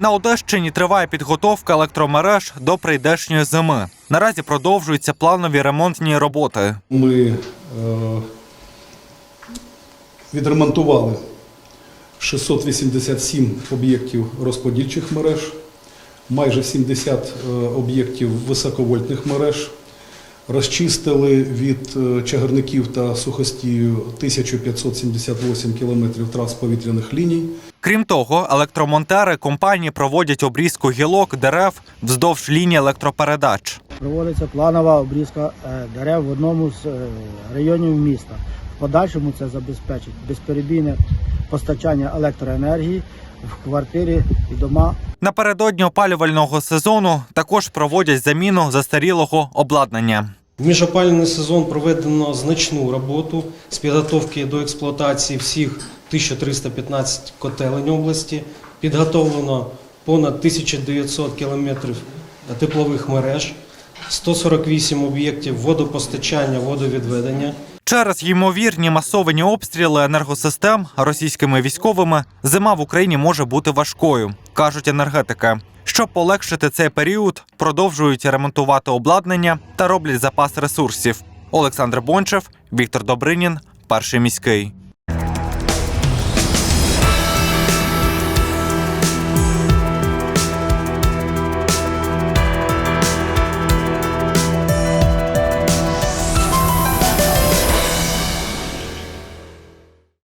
На Одещині триває підготовка електромереж до прийдешньої зими. Наразі продовжуються планові ремонтні роботи. Ми е, відремонтували 687 об'єктів розподільчих мереж, майже 70 е, об'єктів високовольтних мереж. Розчистили від е, чагарників та сухостію 1578 кілометрів трас повітряних ліній. Крім того, електромонтери компанії проводять обрізку гілок дерев вздовж лінії електропередач. Проводиться планова обрізка е, дерев в одному з е, районів міста. В подальшому це забезпечить безперебійне постачання електроенергії в квартирі і дома Напередодні опалювального сезону також проводять заміну застарілого обладнання. В міжопалювальний сезон проведено значну роботу з підготовки до експлуатації всіх 1315 котелень області. Підготовлено понад 1900 кілометрів теплових мереж, 148 об'єктів водопостачання, водовідведення. Через ймовірні масовані обстріли енергосистем російськими військовими зима в Україні може бути важкою, кажуть енергетики. Щоб полегшити цей період, продовжують ремонтувати обладнання та роблять запас ресурсів. Олександр Бончев, Віктор Добринін, перший міський.